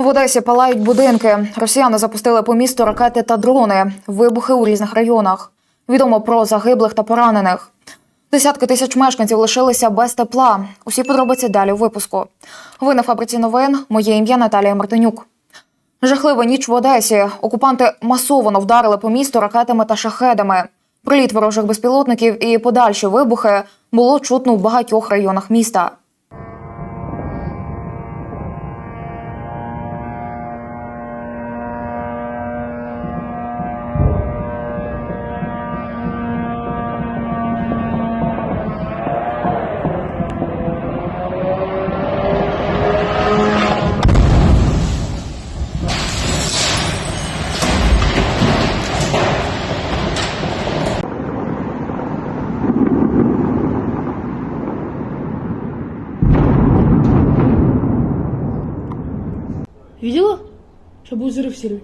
В Одесі палають будинки. Росіяни запустили по місту ракети та дрони, вибухи у різних районах. Відомо про загиблих та поранених. Десятки тисяч мешканців лишилися без тепла. Усі подробиці далі у випуску. Ви на фабриці новин. Моє ім'я Наталія Мартинюк. Жахлива ніч в Одесі. Окупанти масово вдарили по місту ракетами та шахедами. Приліт ворожих безпілотників і подальші вибухи було чутно в багатьох районах міста. Будет взрыв.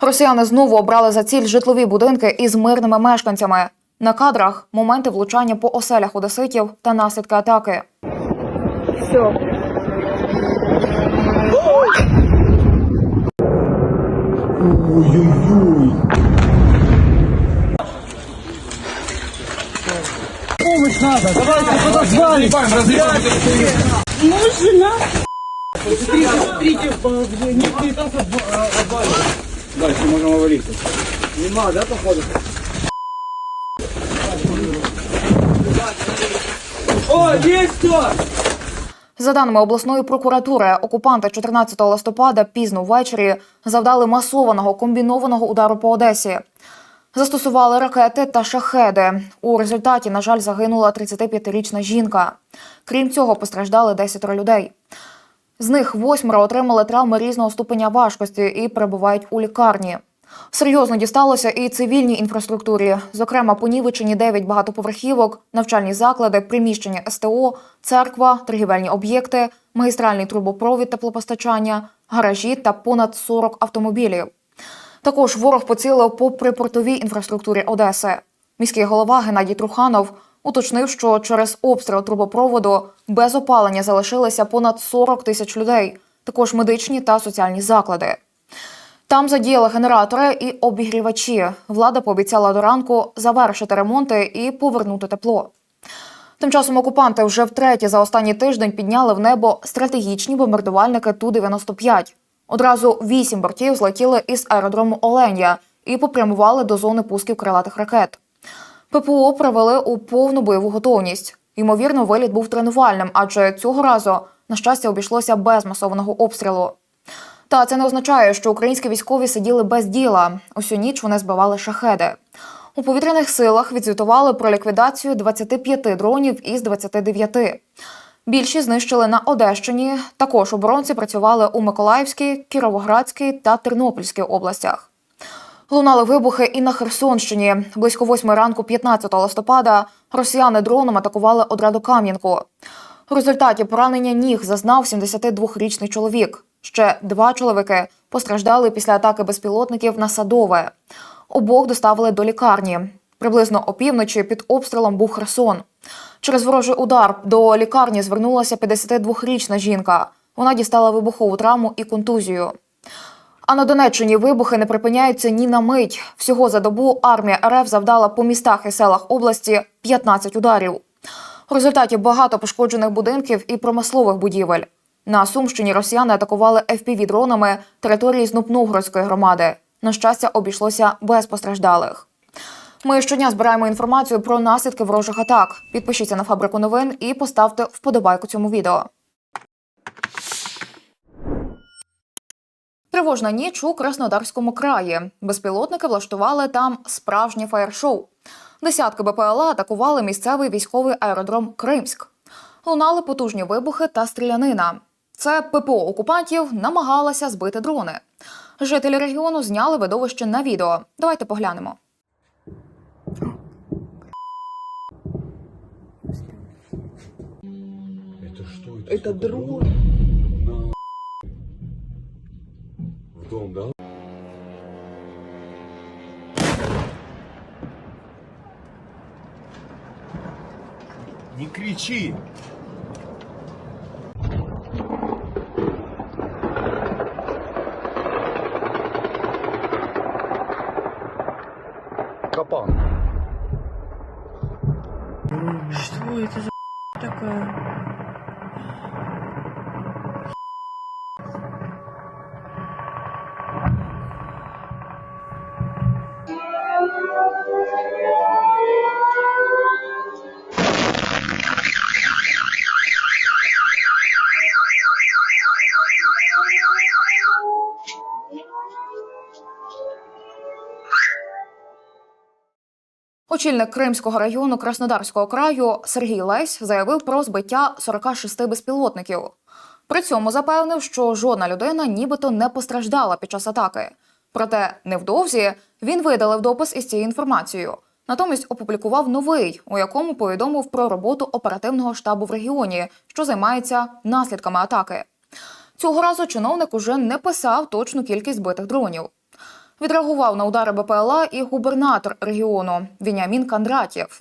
Росіяни знову обрали за ціль житлові будинки із мирними мешканцями. На кадрах моменти влучання по оселях одеситів та наслідки атаки. Все. Ой-ой-ой. Помощь надо, давайте подозвали. Жена. Смотрите. Дальше можем говориться. Нема, да, походу? О, есть? За даними обласної прокуратури, окупанти 14 листопада пізно ввечері завдали масованого комбінованого удару по Одесі. Застосували ракети та шахеди. У результаті, на жаль, загинула 35-річна жінка. Крім цього, постраждали 10 людей. З них восьмеро отримали травми різного ступеня важкості і перебувають у лікарні. Серйозно дісталося і цивільній інфраструктурі, зокрема понівечені 9 багатоповерхівок, навчальні заклади, приміщення СТО, церква, торгівельні об'єкти, магістральний трубопровід теплопостачання, гаражі та понад 40 автомобілів. Також ворог поцілив по припортовій інфраструктурі Одеси. Міський голова Геннадій Труханов уточнив, що через обстріл трубопроводу без опалення залишилися понад 40 тисяч людей, також медичні та соціальні заклади. Там задіяли генератори і обігрівачі. Влада пообіцяла до ранку завершити ремонти і повернути тепло. Тим часом окупанти вже втретє за останній тиждень підняли в небо стратегічні бомбардувальники Ту-95. Одразу вісім бортів злетіли із аеродрому Оленя і попрямували до зони пусків крилатих ракет. ППО привели у повну бойову готовність. Ймовірно, виліт був тренувальним, адже цього разу, на щастя, обійшлося без масованого обстрілу. Та це не означає, що українські військові сиділи без діла. Усю ніч вони збивали шахеди. У повітряних силах відзвітували про ліквідацію 25 дронів із 29. Більшість знищили на Одещині. Також оборонці працювали у Миколаївській, Кіровоградській та Тернопільській областях. Лунали вибухи і на Херсонщині. Близько восьми ранку, 15 листопада, росіяни дроном атакували одраду Кам'янку. У результаті поранення ніг зазнав 72-річний чоловік. Ще два чоловіки постраждали після атаки безпілотників на Садове. Обох доставили до лікарні. Приблизно опівночі під обстрілом був Херсон. Через ворожий удар до лікарні звернулася 52-річна жінка. Вона дістала вибухову травму і контузію. А на Донеччині вибухи не припиняються ні на мить. Всього за добу армія РФ завдала по містах і селах області 15 ударів. У результаті багато пошкоджених будинків і промислових будівель. На Сумщині росіяни атакували FPV-дронами території Знупновгородської громади. На щастя, обійшлося без постраждалих. Ми щодня збираємо інформацію про наслідки ворожих атак. Підпишіться на фабрику новин і поставте вподобайку цьому відео. Тривожна ніч у Краснодарському краї. Безпілотники влаштували там справжнє фаєр-шоу. Десятки БПЛА атакували місцевий військовий аеродром Кримськ. Лунали потужні вибухи та стрілянина. Це ППО окупантів намагалася збити дрони. Жителі регіону зняли видовище на відео. Давайте поглянемо. Это дрон. дом, да? Не кричи! Капан. Что это за такая? Очільник Кримського району Краснодарського краю Сергій Лесь заявив про збиття 46 безпілотників. При цьому запевнив, що жодна людина нібито не постраждала під час атаки. Проте невдовзі він видалив допис із цією інформацією. Натомість опублікував новий, у якому повідомив про роботу оперативного штабу в регіоні, що займається наслідками атаки. Цього разу чиновник уже не писав точну кількість збитих дронів. Відреагував на удари БПЛА і губернатор регіону Вініамін Кандратєв.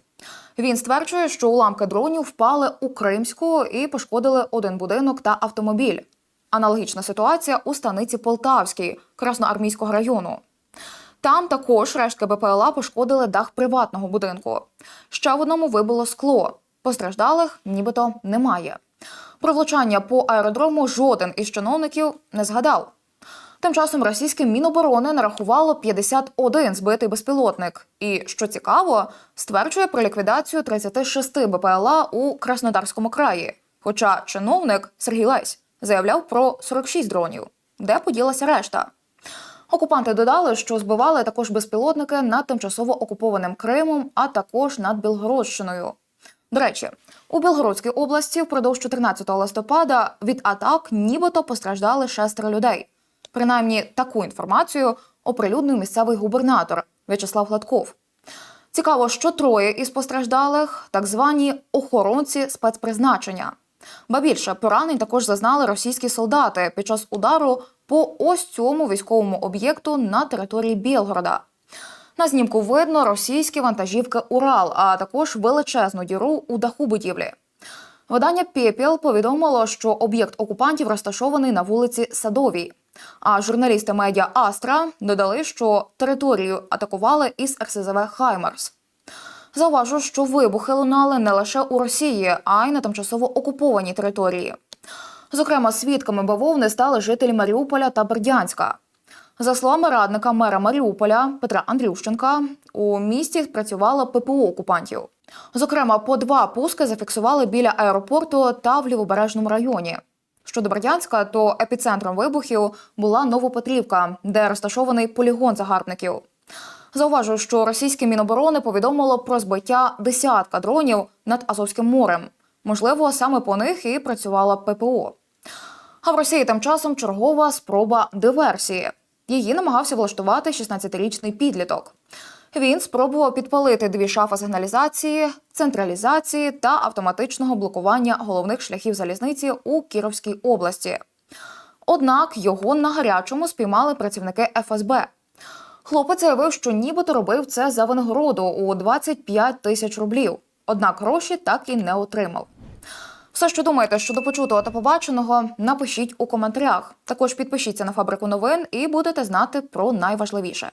Він стверджує, що уламки дронів впали у Кримську і пошкодили один будинок та автомобіль. Аналогічна ситуація у станиці Полтавській Красноармійського району. Там також рештки БПЛА пошкодили дах приватного будинку. Ще в одному вибило скло. Постраждалих нібито немає. Про влучання по аеродрому жоден із чиновників не згадав. Тим часом російське міноборони нарахувало 51 збитий безпілотник. І що цікаво, стверджує про ліквідацію 36 БПЛА у Краснодарському краї. Хоча чиновник Сергій Лесь заявляв про 46 дронів. Де поділася решта? Окупанти додали, що збивали також безпілотники над тимчасово окупованим Кримом, а також над Білгородщиною. До речі, у Білгородській області впродовж 14 листопада від атак нібито постраждали шестеро людей. Принаймні таку інформацію оприлюднив місцевий губернатор В'ячеслав Гладков. Цікаво, що троє із постраждалих так звані охоронці спецпризначення. Ба більше поранень також зазнали російські солдати під час удару по ось цьому військовому об'єкту на території Білгорода. На знімку видно російські вантажівки Урал, а також величезну діру у даху будівлі. Видання Пепіл повідомило, що об'єкт окупантів розташований на вулиці Садовій. А журналісти медіа Астра додали, що територію атакували із РСЗВ Хаймерс. Зауважу, що вибухи лунали не лише у Росії, а й на тимчасово окупованій території. Зокрема, свідками бавовни стали жителі Маріуполя та Бердянська. За словами радника мера Маріуполя Петра Андрющенка, у місті працювало ППО окупантів. Зокрема, по два пуски зафіксували біля аеропорту та в лівобережному районі. Щодо Бердянська, то епіцентром вибухів була Новопетрівка, де розташований полігон загарбників. Зауважу, що російське міноборони повідомило про збиття десятка дронів над Азовським морем. Можливо, саме по них і працювала ППО. А в Росії тим часом чергова спроба диверсії. Її намагався влаштувати 16-річний підліток. Він спробував підпалити дві шафи сигналізації, централізації та автоматичного блокування головних шляхів залізниці у Кіровській області. Однак його на гарячому спіймали працівники ФСБ. Хлопець заявив, що нібито робив це за винагороду у 25 тисяч рублів. Однак гроші так і не отримав. Все, що думаєте щодо почутого та побаченого, напишіть у коментарях. Також підпишіться на фабрику новин і будете знати про найважливіше.